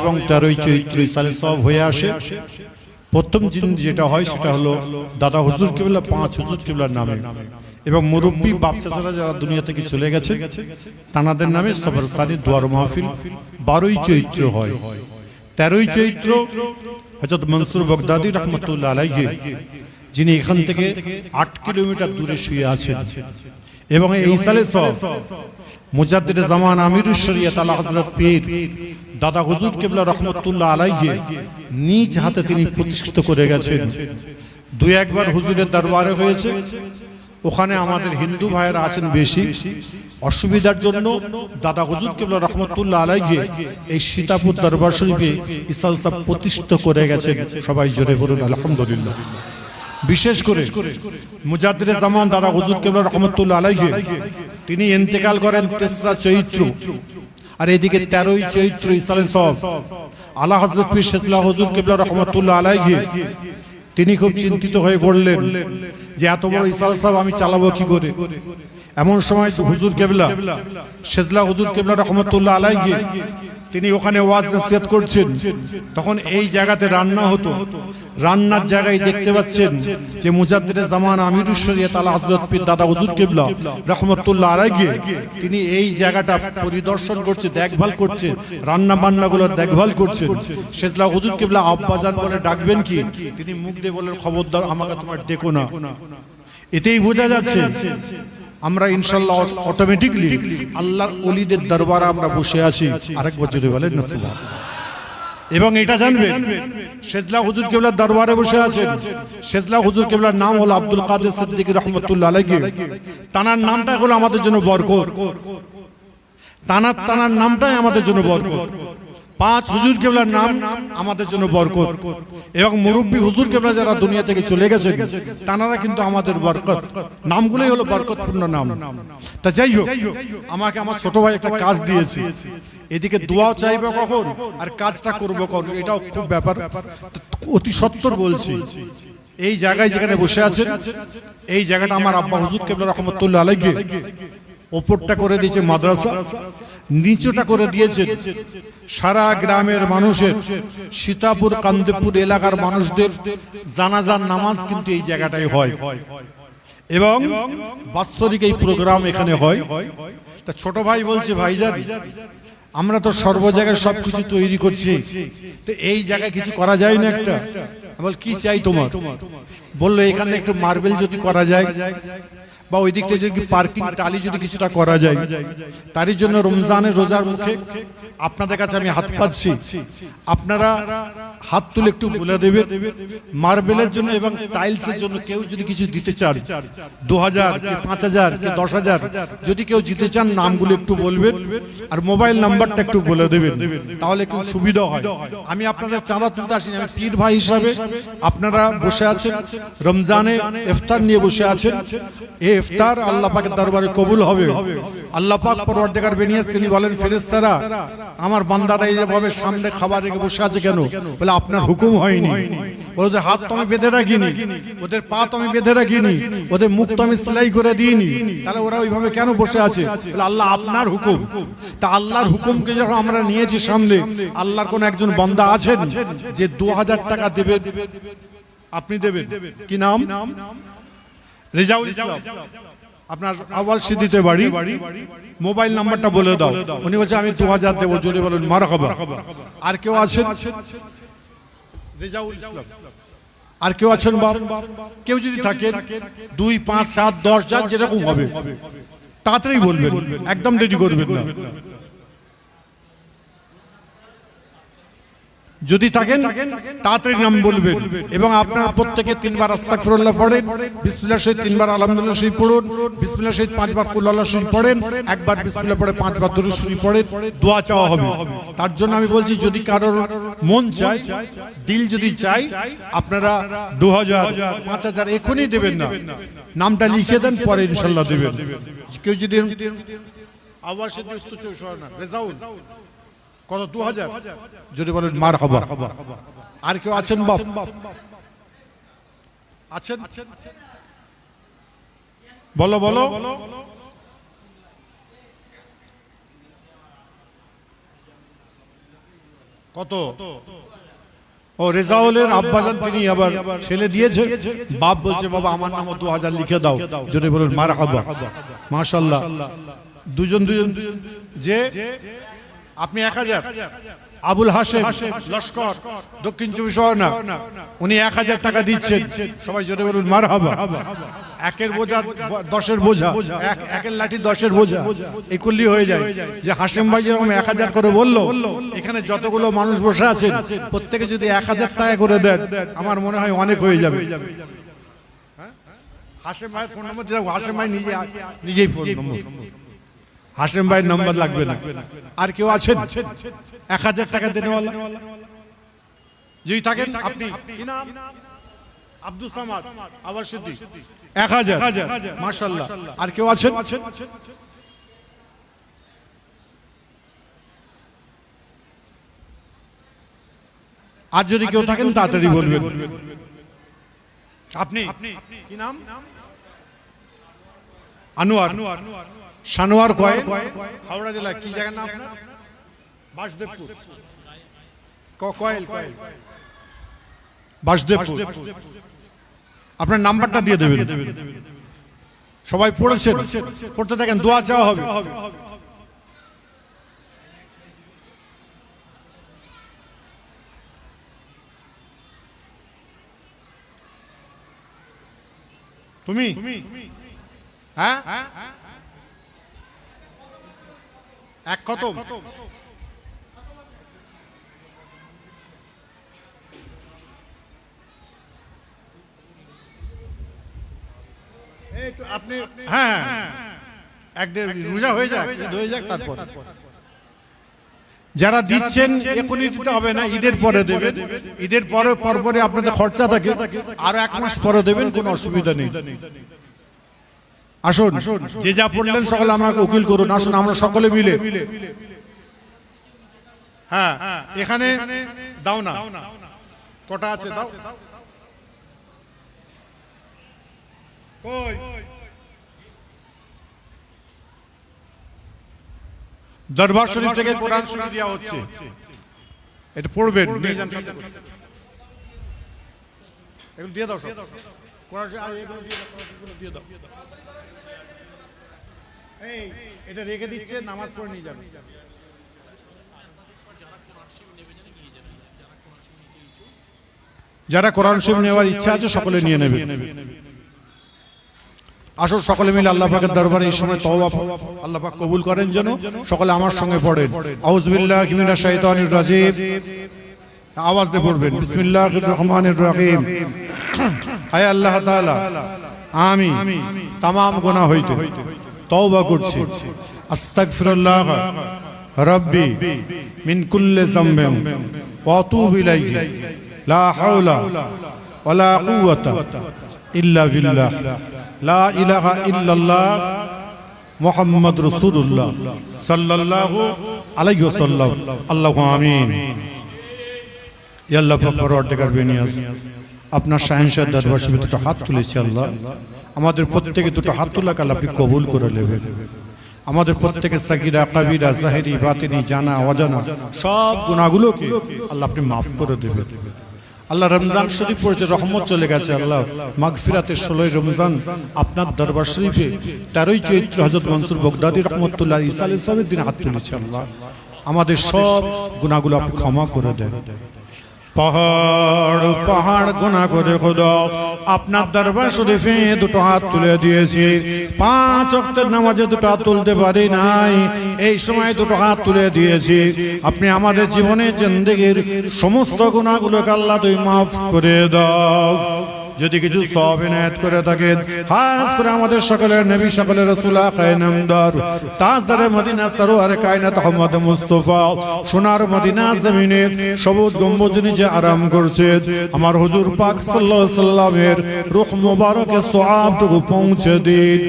এবং তেরোই চৈত্র সালে সব হয়ে আসে। প্রথম দিন যেটা হয় সেটা হলো দাদা হুজুর কেবলা, পাঁচ হুজুর কেবলার নামে। এবং মুরব্বী বাচ্চারা যারা দুনিয়া থেকে চলে গেছে, তানাদের নামে সবার সানি দুয়ার মাহফিল বারোই চৈত্র হয়। তেরোই চৈত্র হজরত মনসুর বগদাদি রহমতুল্লাহ আলাইহে, যিনি এখান থেকে আট কিলোমিটার দূরে শুয়ে আছেন। এবং এই সালে সব মুজাদ্দিদ জামান আমিরুল শরিয়ত আলা হযরত পীর দাদা হুজুর কেবলা রহমতুল্লাহ আলাইহি নিজ হাতে তিনি প্রতিষ্ঠিত করে গেছেন। দুই একবার হুজুরের দরবারে হয়েছে। ওখানে আমাদের হিন্দু ভাইয়েরা আছেন বেশি। অসুবিধার জন্য দাদা হুজুর কেবলা রহমতুল্লাহ আলাইহি এই সীতাপুর দরবার শরীফে ইসাল সাহ প্রতিষ্ঠিত করে গেছেন। সবাই জোরে বলুন আলহামদুলিল্লাহ। বিশেষ করে মুজাদ্দিদ জামান দাদা হুজুর কেবলা রহমতুল্লাহ আলাইহি, তিনি ইন্তেকাল করেন তেসরা চৈত্র। আর এদিকে তেরোই চৈত্র ইসালে সব। আল্লাহ হজরত পীর শেখলা হুজুর কেবলা রহমতুল্লাহ আলাইহি, তিনি খুব চিন্তিত হয়ে পড়লেন যে এত বড় ইসাল সাহেব আমি চালাবো কি করে? এমন সময় হুজুর কেবলা শেজলা হুজুর কেবলা রহমতুল্লাহ আলাইহি তিনি ওখানে ওয়াজ নসিহত করছেন। তখন এই জায়গাতে রান্না হতো। রান্নার জায়গায় দেখতে পাচ্ছেন যে মুজাদ্দিদ জামান আমিরুল শরিয়ত আলা হযরত পীর দাদা হুজুর কিবলা রহমতুল্লাহ আলাইহি তিনি এই জায়গাটা পরিদর্শন করছে, দেখভাল করছে রান্না বান্নাগুলোর দেখভাল করছেন শেজলা হুজুর কিবলা আব্বাজান বলে ডাকবেন কি? তিনি মুখ দিয়ে বলেন খবরদার, আমাকে তোমার ডেকো না। এতেই বোঝা যাচ্ছে আমরা ইনশাল্লাহ অটোমেটিকলি আল্লাহর অলিদের দরবারে আমরা বসে আছি আরেক বছরে এবং এটা জানবেন শেজলা হুজুর কেবলার দরবারে বসে আছেন। শেজলা হুজুর কেবলার নাম হলো আব্দুল কাদের সিদ্দিক রহমতুল্লাহ আলাইহি। তানার নামটা হলো আমাদের জন্য বরকত। তানার তানার নামটাই আমাদের জন্য বরকত। পাঁচ হুজুর কেবলার নাম আমাদের জন্য বরকত। এবং মুরব্বী হুজুর কেবলা যারা দুনিয়া থেকে চলে গেছেন, তানারা কিন্তু আমাদের বরকত। নামগুলোই হলো বরকতপূর্ণ নাম। তা যাই হোক, আমাকে আমার ছোট ভাই একটা কাজ দিয়েছে। এদিকে দোয়া চাইবে কখন আর কাজটা করব কখন, এটাও খুব ব্যাপার। অতি সত্তর বলছি। এই জায়গায় যেখানে বসে আছেন, এই জায়গাটা আমার আব্বা হুজুর কেবলা রহমতুল্লাহ আলাইকে ওপরটা করে দিয়েছে মাদ্রাসা নিচুটা করে দিয়েছে সারা গ্রামের মানুষের সীতাপুর কান্দেপুর এলাকার মানুষদের জানাজার নামাজ কিন্তু এই জায়গাটায় হয়। এবং বাৎসরিক এই প্রোগ্রাম এখানে হয়। তা ছোট ভাই বলছে ভাইজান আমরা তো সর্ব জায়গায় সবকিছু তৈরি করছি। তো এই জায়গায় কিছু করা যায় না একটা? বল কি চাই তোমার? বলল এখানে একটু মার্বেল যদি করা যায় বা ওই দিক থেকে যদি পার্কিং টালি যদি কিছুটা করা যায়, তারই জন্য রমজানের রোজার মুখে আপনাদের কাছে আমি হাত পাচ্ছি আপনারা হাত তুলে একটু বলে দেবেন, মার্বেলের জন্য এবং টাইলসের জন্য কেউ যদি কিছু দিতে চান দু হাজার পাঁচ হাজার দশ হাজার যদি কেউ দিতে চান নামগুলো একটু বলবেন আর মোবাইল নাম্বারটা একটু বলে দেবেন, তাহলে খুব সুবিধা হয়। আমি আপনাদের চাঁদা তুলতে আসিনি, আমি পীর ভাই হিসাবে আপনারা বসে আছেন, রমজানে ইফতার নিয়ে বসে আছেন এই ইফতার আল্লাহ পাকের দরবারে কবুল হবে। আল্লাহ পাক পরওয়ারদিগার বেনিয়াস তিনি বলেন ফেরেশতারা আমার বান্দারা এইভাবে সামনে খাবার রেখে বসে আছে কেন? বলে আপনার হুকুম হয়নি। ওদের হাত তো আমি বেঁধে রাখিনি। ওদের পা তো আমি বেঁধে রাখিনি। ওদের মুখ তো আমি সেলাই করে দিইনি। তাহলে ওরা ওইভাবে কেন বসে আছে? বলে আল্লাহ আপনার হুকুম। তা আল্লাহর হুকুমকে যখন আমরা নিয়েছি সামনে আল্লাহর কোন একজন বান্দা আছেন যে দু হাজার টাকা দেবেন আপনি দেবেন। কি নাম? রেজাউল ইসলাম। আপনার আওয়াল সিদ্দিতে বাড়ি। মোবাইল নাম্বারটা বলে দাও। উনি বলছে আমি দু হাজার দেবো জোরে বলুন মারা খবর আর কেউ আছেন? রেজাউল ইসলাম। আর কেউ আছেন বাপ? কেউ যদি থাকেন দুই পাঁচ সাত দশ যার যেরকম হবে তাড়াতাড়ি বলবেন। একদম রেডি করবেন না। যদি থাকেন, তাড়াতাড়ি নাম বলবেন। এবং আপনার প্রত্যেকে তিনবার আস্তাগফিরুল্লাহ পড়েন, বিসমিল্লাহ শহীদ তিনবার আলহামদুলিল্লাহ শরীফ পড়ুন, বিসমিল্লাহ শহীদ পাঁচবার কুল্লাহ শরীফ পড়েন, একবার বিসমিল্লাহ পড়ে পাঁচবার দরুদ শরীফ পড়েন, দোয়া চাওয়া হবে। তার জন্য আমি বলছি, যদি কারোর মন চায়, দিল যদি চাই আপনারা দু হাজার পাঁচ হাজার এখনই দেবেন না। নামটা লিখে দেন, পরে ইনশাল্লাহ দেবেন। কেউ যদি আওয়াজে উত্তর চৌষ না, রেজাউল। কত? দু হাজার যদি বলেন মার হবা আর কেউ আছেন বাপ? আছেন? বলো বলো। কত? ও রেজাউলের আব্বাজান তিনি আবার ছেলে দিয়েছে। বাপ বলছে বাবা আমার নামও দু হাজার লিখে দাও। জোরে বলুন মার হাবা মাশাল্লাহ দুজন দুজন। যে আপনি এক হাজার। আবুল হাসেম লস্কর, দক্ষিণ চব্বিশ পরগনা, উনি এক হাজার টাকা দিচ্ছেন। সবাই জোরে বলুন মার হাবা একের বোঝা, দশের বোঝা। এক, একের লাঠি, দশের বোঝা। এই করলি হয়ে যায়। যে হাসেম ভাই যেরকম এক হাজার করে বলল, এখানে যতগুলো মানুষ বসে আছেন, প্রত্যেকে যদি এক হাজার টাকা করে দেন, আমার মনে হয় অনেক হয়ে যাবে? হাসেম ভাই ফোন নম্বর হাসেম ভাই নিজে, নিজেই ফোন নম্বর হাসেম ভাইয়ের নম্বর লাগবে না। আর কেউ আছেন? এক হাজার টাকা দেনেওয়ালা যদি থাকেন আপনি। আব্দুল সামাদ আবার সিদ্দি এক হাজার। মার্শাল্লাহ আর কেউ আছেন? আর যদি কেউ থাকেন তাড়াতাড়ি বলবেন। আপনি? কি নাম আনোয়ার। সানোয়ার কয়? হাওড়া জেলা কি জায়গার নাম আপনার? বাসদেবপুর। কয়েল কয়েল। বাসদেবপুর। আপনার নাম্বারটা দিয়ে দেবেন। সবাই পড়েছেন? পড়তে থাকেন দোয়া চাওয়া হবে। তুমি? হ্যাঁ? এক খতম আপনি হ্যাঁ হ্যাঁ। এক দেড় রোজা হয়ে যাক ঈদ হয়ে যাক তারপর। যারা দিচ্ছেন এখনই দিতে হবে না ঈদের পরে দেবেন। ঈদের পরে পরপরে আপনাদের খরচা থাকে। আর এক মাস পরে দেবেন কোনো অসুবিধা নেই। আসুন। যে যা পড়লেন সকলে আমাকে উকিল করুন। আসুন আমরা সকলে মিলে। হ্যাঁ এখানে দাও না। কটা আছে? দাও। দরবার শরীফ থেকে কোরআন শরীফ দেওয়া হচ্ছে। এটা পড়বেন নিয়ে যান করে। দিয়ে দাও সব। এটা রেখে দিচ্ছে, নামাজ পড়ে নিয়ে যাবে। যারা কোরআন শরীফ নেওয়ার ইচ্ছা আছে, সকলে নিয়ে নেবে। আসুন, সকলে মিলে আল্লাহ পাকের দরবারে এই সময় তওবা আল্লাহ পাক কবুল করেন যেন সকলে আমার সঙ্গে পড়েন। আওয়াজ দিয়ে পড়বেন। বিসমিল্লাহির রহমানির রহিম। আয় আল্লাহ তাআলা। আমি তামাম গুনাহ হইতে। তওবা করছি। আস্তাগফিরুল্লাহ। রাব্বি মিন কুল্লি যামবিন ওয়া ইলাইহি। লা হাওলা ওয়ালা কুওয়াতা ইল্লা বিল্লাহ। লা ইলাহা ইল্লাল্লাহ মুহাম্মদ রাসূলুল্লাহ সাল্লাল্লাহু আলাইহি ওয়াসাল্লাম। আল্লাহু আমিন। ইয়া আল্লাহ পাক পরওয়ারদিগার বিনিয়াস। আপনার শাহেনশাহ দরবার শরীফে দুটো হাত তুলেছে আল্লাহ। আমাদের প্রত্যেকে দুটো হাত তোলা কাল আপনি কবুল করে নেবেন। আমাদের প্রত্যেকের সাকিরা কাবিরা জাহেরি বাতিনি জানা অজানা সব গুণাগুলোকে আল্লাহ আপনি মাফ করে দেবেন। আল্লাহ রমজান শরীফ পড়েছে রহমত চলে গেছে আল্লাহ। মাগফিরাতের ষোলোই রমজান আপনার দরবার শরীফে তেরোই চৈত্র হজরত মনসুর বগদাদি রহমতুল্লাহ ইসা আলী সাহেবের দিন হাত তুলেছে আল্লাহ। আমাদের সব গুণাগুলো আপনি ক্ষমা করে দেন। পাহাড় পাহাড় গোনা করে খোদা, আপনার দরবার শরীফে দুটো হাত তুলে দিয়েছি। পাঁচ অক্টের নামাজে দুটো হাত তুলতে পারি নাই, এই সময় দুটো হাত তুলে দিয়েছি। আপনি আমাদের জীবনে জিন্দগির সমস্ত গুণাগুলোকে আল্লাহ তুই মাফ করে দাও। যদি কিছু সব এনায়ত করে থাকে, খাস করে আমাদের সকলের নবী, সকলের রসুলা কায়নামদার তাজদারে মদিনা, সরোয়ার কায়নাত আহমদ মুস্তফা, সোনার মদিনা জমিনে সবুজ গম্বুজ নিচে আরাম করছে। আমার হুজুর পাক সাল্লাল্লাহু আলাইহি সাল্লামের রূহ মুবারকে সওয়াবটুকু পৌঁছে দিন।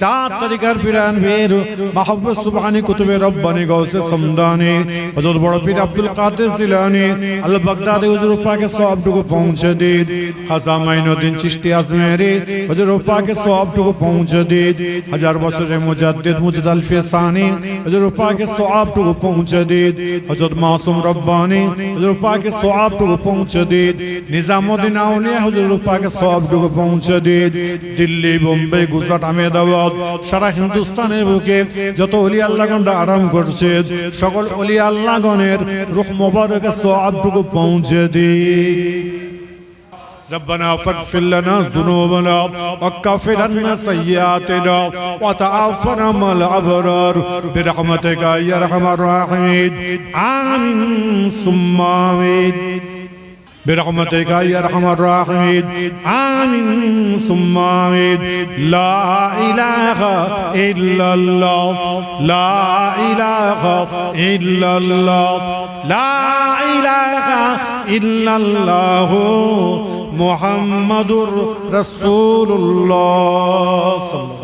চার তারিখার পিরান বীর মাহবুব সুবহানি কুতুবে রব্বানি গৌসে সমদানি হযরত বড় পীর Abdul Qadir Jilani al Baghdadi হুজুর পাকে সবটুকু পৌঁছে দিন খাজা মাইনুদ্দিন চিশতি আজমেরি, হুজুর পাকে সবটুকু পৌঁছে দিন হাজার বছরের মুজাদ্দিদ মুজিদ আল ফিসানি, হুজুর পাকে সবটুকু পৌঁছে দিন হযরত মাসুম রব্বানি, হুজুর পাকে সবটুকু পৌঁছে দিন নিজামুদ্দিন আউলিয়া, হুজুর পাকে সবটুকু পৌঁছে দিন দিল্লি, বোম্বে, গুজরাট, আহমেদাবাদ সারা হিন্দুস্তানের বুকে যত অলি আল্লাহগণরা আরাম করছে সকল অলি আল্লাহগণের রুহ মোবারকে সবটুকু পৌঁছে দিন ربنا فاغفر لنا ذنوبنا وكفر عنا سيئاتنا وتعافنا مع الابرار برحمتك يا ارحم الراحمين امين ثم امين برحمتك يا أرحم الراحمين. آمين. ثم آمين. لا إله إلا الله. لا إله إلا الله. لا إله إلا الله. محمد رسول الله. صلى الله